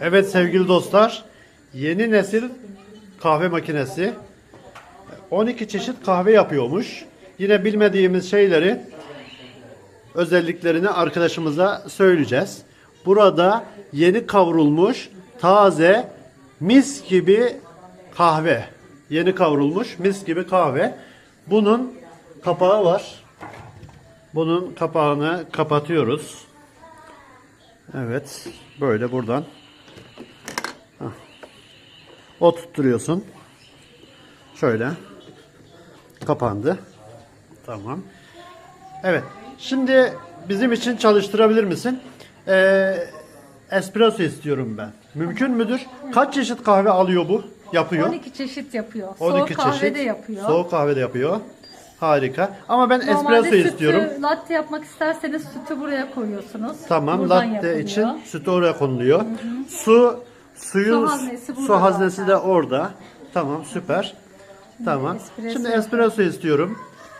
Evet sevgili dostlar, yeni nesil kahve makinesi 12 çeşit kahve yapıyormuş. Yine bilmediğimiz şeyleri, özelliklerini arkadaşımıza söyleyeceğiz. Burada yeni kavrulmuş, taze, mis gibi kahve. Yeni kavrulmuş, mis gibi kahve. Bunun kapağı var. Bunun kapağını kapatıyoruz. Evet, böyle buradan o tutturuyorsun. Şöyle. Kapandı. Tamam. Evet. Şimdi bizim için çalıştırabilir misin? Ee, espresso istiyorum ben. Mümkün müdür? Kaç çeşit kahve alıyor bu? Yapıyor. 12 çeşit yapıyor. 12 Soğuk kahve çeşit. de yapıyor. Soğuk kahve de yapıyor. Harika. Ama ben Normalde espresso sütü, istiyorum. latte yapmak isterseniz sütü buraya koyuyorsunuz. Tamam. Buradan latte yapılıyor. için sütü oraya konuluyor. Su suyu Su haznesi su haznesi de orada. Tamam, süper. Tamam. espresso Şimdi espresso istiyorum.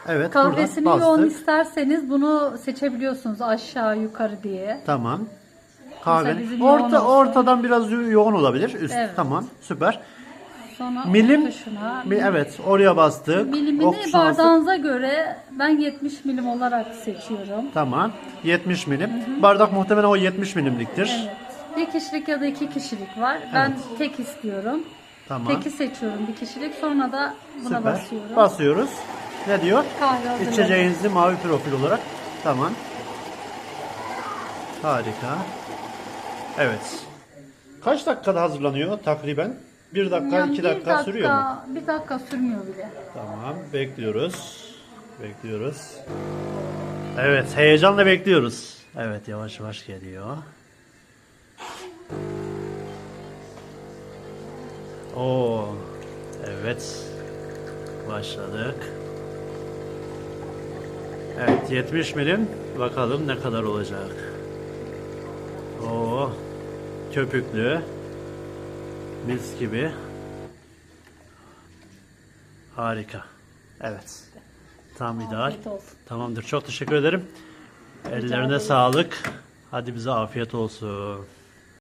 Evet, Kahvesini yoğun isterseniz bunu seçebiliyorsunuz aşağı yukarı diye. Tamam. Kahve. Orta ortadan biraz yo- yoğun olabilir. Üst Evet. tamam. Süper. Sonra Milim tuşuna. mi evet oraya bastık. Milimini tuşuna bastık. bardağınıza göre ben 70 milim olarak seçiyorum. Tamam. 70 milim. Bardak muhtemelen o 70 milimliktir. Evet. Bir kişilik ya da iki kişilik var. Ben tek istiyorum. Tamam. Teki seçiyorum bir kişilik. Sonra da buna Süper. basıyorum. Basıyoruz. Ne diyor? Kahve hazırladım. İçeceğinizi mavi profil olarak. Tamam. Harika. Evet. Kaç dakikada hazırlanıyor takriben? Bir dakika, Yani iki bir dakika, sürüyor mu? Bir dakika sürmüyor bile. Tamam, bekliyoruz. Bekliyoruz. Evet, heyecanla bekliyoruz. Evet, yavaş yavaş geliyor. Oo, evet. Başladık. Evet, 70 milim. Bakalım ne kadar olacak. Oo, köpüklü. Mis gibi. Harika. Evet. Tam ideal. Tamamdır. Çok teşekkür ederim. Ellerine sağlık. Hadi bize afiyet olsun.